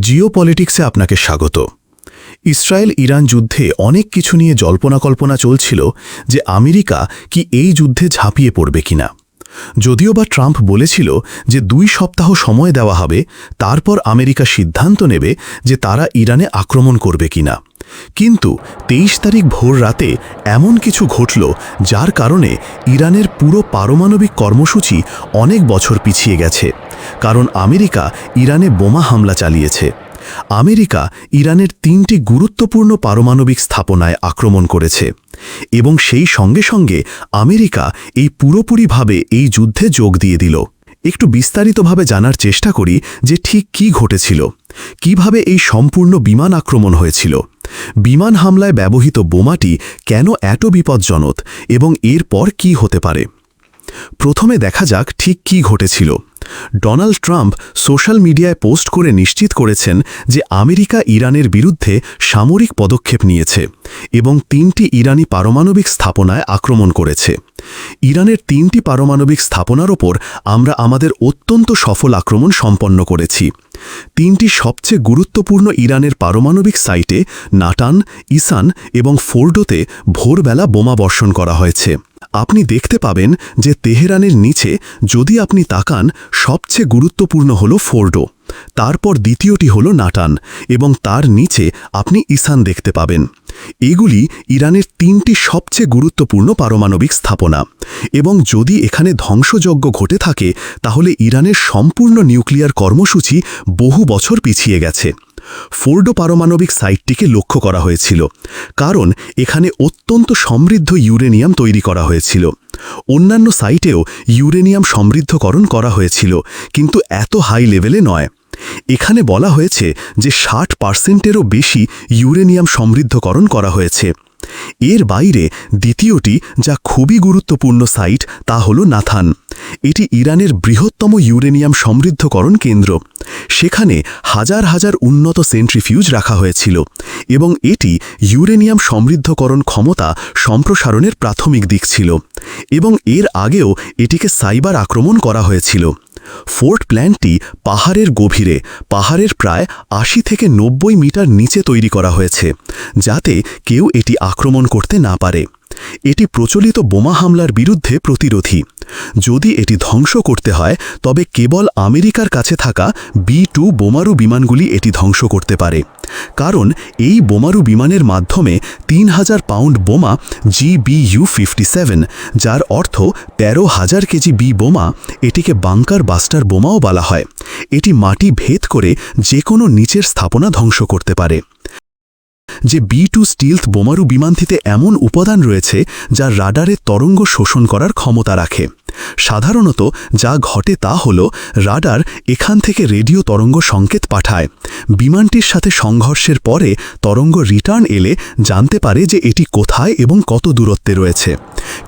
জিও পলিটিক্সে আপনাকে স্বাগত। ইসরায়েল ইরান যুদ্ধে অনেক কিছু নিয়ে জল্পনা কল্পনা চলছিল যে আমেরিকা কি এই যুদ্ধে ঝাঁপিয়ে পড়বে কিনা। যদিও বা ট্রাম্প বলেছিল যে দুই সপ্তাহ সময় দেওয়া হবে, তারপর আমেরিকা সিদ্ধান্ত নেবে যে তারা ইরানে আক্রমণ করবে কিনা। কিন্তু তেইশ তারিখ ভোর রাতে এমন কিছু ঘটল যার কারণে ইরানের পুরো পারমাণবিক কর্মসূচি অনেক বছর পিছিয়ে গেছে। কারণ আমেরিকা ইরানে বোমা হামলা চালিয়েছে। আমেরিকা ইরানের তিনটি গুরুত্বপূর্ণ পারমাণবিক স্থাপনায় আক্রমণ করেছে এবং সেই সঙ্গে সঙ্গে আমেরিকা এই পুরোপুরিভাবে এই যুদ্ধে যোগ দিয়ে দিল। একটু বিস্তারিতভাবে জানার চেষ্টা করি যে ঠিক কি ঘটেছিল, কীভাবে এই সম্পূর্ণ বিমান আক্রমণ হয়েছিল। বিমান হামলায় ব্যবহৃত বোমাটি কেন এত বিপজ্জনক এবং এরপর কি হতে পারে? প্রথমে দেখা যাক ঠিক কি ঘটেছিল। ডোনাল্ড ট্রাম্প সোশ্যাল মিডিয়ায় পোস্ট করে নিশ্চিত করেছেন যে আমেরিকা ইরানের বিরুদ্ধে সামরিক পদক্ষেপ নিয়েছে এবং তিনটি ইরানি পারমাণবিক স্থাপনায় আক্রমণ করেছে। ইরানের তিনটি পারমাণবিক স্থাপনার ওপর আমরা আমাদের অত্যন্ত সফল আক্রমণ সম্পন্ন করেছি। তিনটি সবচেয়ে গুরুত্বপূর্ণ ইরানের পারমাণবিক সাইটে নাটান, ইসান এবং ফোর্ডোতে ভোরবেলা বোমা বর্ষণ করা হয়েছে। আপনি দেখতে পাবেন যে তেহরানের নিচে যদি আপনি তাকান, সবচেয়ে গুরুত্বপূর্ণ হল ফোর্ডো। তারপর দ্বিতীয়টি হল নাটান এবং তার নিচে আপনি ইসান দেখতে পাবেন। এগুলি ইরানের তিনটি সবচেয়ে গুরুত্বপূর্ণ পারমাণবিক স্থাপনা। এবং যদি এখানে ধ্বংসযজ্ঞ ঘটে থাকে, তাহলে ইরানের সম্পূর্ণ নিউক্লিয়ার কর্মসূচি বহু বছর পিছিয়ে গেছে। ফোর্ডো পারমাণবিক সাইটটিকে লক্ষ্য করা হয়েছিল, কারণ এখানে অত্যন্ত সমৃদ্ধ ইউরেনিয়াম তৈরি করা হয়েছিল। অন্যান্য সাইটেও ইউরেনিয়াম সমৃদ্ধকরণ করা হয়েছিল, কিন্তু এত হাই লেভেলে নয়। এখানে বলা হয়েছে যে ষাট পার্সেন্টেরও বেশি ইউরেনিয়াম সমৃদ্ধকরণ করা হয়েছে। এর বাইরে দ্বিতীয়টি যা খুবই গুরুত্বপূর্ণ সাইট তা হল নাথান। এটি ইরানের বৃহত্তম ইউরেনিয়াম সমৃদ্ধকরণ কেন্দ্র। সেখানে হাজার হাজার উন্নত সেন্ট্রিফিউজ রাখা হয়েছিল এবং এটি ইউরেনিয়াম সমৃদ্ধকরণ ক্ষমতা সম্প্রসারণের প্রাথমিক দিক ছিল এবং এর আগেও এটিকে সাইবার আক্রমণ করা হয়েছিল। ফোর্ট প্ল্যানটি পাহাড়ের গভীরে, পাহাড়ের প্রায় আশি থেকে নব্বই মিটার নিচে তৈরি করা হয়েছে, যাতে কেউ এটি আক্রমণ করতে না পারে। এটি প্রচলিত বোমা হামলার বিরুদ্ধে প্রতিরোধী। যদি এটি ধ্বংস করতে হয়, তবে কেবল আমেরিকার কাছে থাকা বি টু বোমারু বিমানগুলি এটি ধ্বংস করতে পারে। কারণ এই বোমারু বিমানের মাধ্যমে তিন হাজার পাউন্ড বোমা G B U fifty seven, যার অর্থ তেরো হাজার কেজি বি বোমা, এটিকে বাংকার বাস্টার বোমাও বলা হয়। এটি মাটি ভেদ করে যে কোনো নিচের স্থাপনা ধ্বংস করতে পারে। যে বি টু স্টিলথ বোমারু বিমানটিতে এমন উপাদান রয়েছে যা রাডারের তরঙ্গ শোষণ করার ক্ষমতা রাখে। সাধারণত যা ঘটে তা হল, রাডার এখান থেকে রেডিও তরঙ্গ সংকেত পাঠায়। বিমানটির সাথে সংঘর্ষের পরে তরঙ্গ রিটার্ন এলে জানতে পারে যে এটি কোথায় এবং কত দূরত্বে রয়েছে।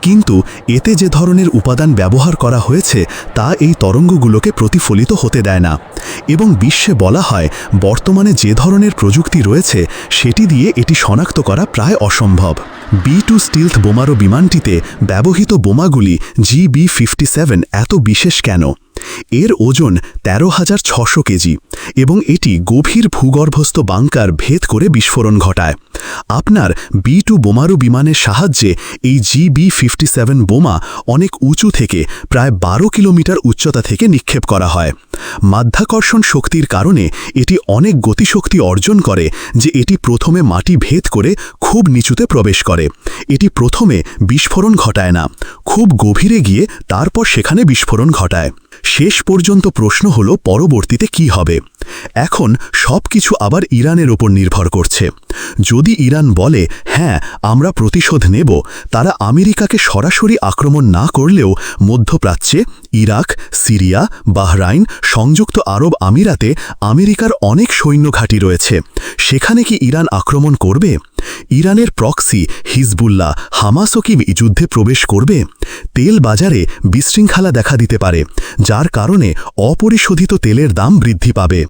কিন্তু এতে যে ধরনের উপাদান ব্যবহার করা হয়েছে, তা এই তরঙ্গগুলোকে প্রতিফলিত হতে দেয় না। এবং বিশ্বে বলা হয়, বর্তমানে যে ধরনের প্রযুক্তি রয়েছে, সেটি দিয়ে এটি শনাক্ত করা প্রায় অসম্ভব। বি টু স্টিলথ বোমারো বিমানটিতে ব্যবহৃত বোমাগুলি জি বি ফিফটি সেভেন এত বিশেষ কেন? এর ওজন তেরো হাজার ছশো কেজি এবং এটি গভীর ভূগর্ভস্থ বাংকার ভেদ করে বিস্ফোরণ ঘটায়। আপনার বি টু বোমারু বিমানের সাহায্যে এই জি বি ফিফটি সেভেন বোমা অনেক উঁচু থেকে প্রায় বারো কিলোমিটার উচ্চতা থেকে নিক্ষেপ করা হয়। মাধ্যাকর্ষণ শক্তির কারণে এটি অনেক গতিশক্তি অর্জন করে যে এটি প্রথমে মাটি ভেদ করে খুব নিচুতে প্রবেশ করে। এটি প্রথমে বিস্ফোরণ ঘটায় না খুব গভীরে গিয়ে তারপর সেখানে বিস্ফোরণ ঘটায়। শেষ পর্যন্ত প্রশ্ন হল, পরবর্তীতে কি হবে? এখন সব কিছু আবার ইরানের ওপর নির্ভর করছে। যদি ইরান বলে হ্যাঁ আমরা প্রতিশোধ নেব, তারা আমেরিকাকে সরাসরি আক্রমণ না করলেও মধ্যপ্রাচ্যে ইরাক, সিরিয়া, বাহরাইন, সংযুক্ত আরব আমিরাতে আমেরিকার অনেক সৈন্য ঘাঁটি রয়েছে। সেখানে কি ইরান আক্রমণ করবে? ইরানের প্রক্সি হিজবুল্লাহ হামাসও কি যুদ্ধে প্রবেশ করবে? তেল বাজারে বিশৃঙ্খলা দেখা দিতে পারে যার কারণে অপরিশোধিত তেলের দাম বৃদ্ধি পাবে।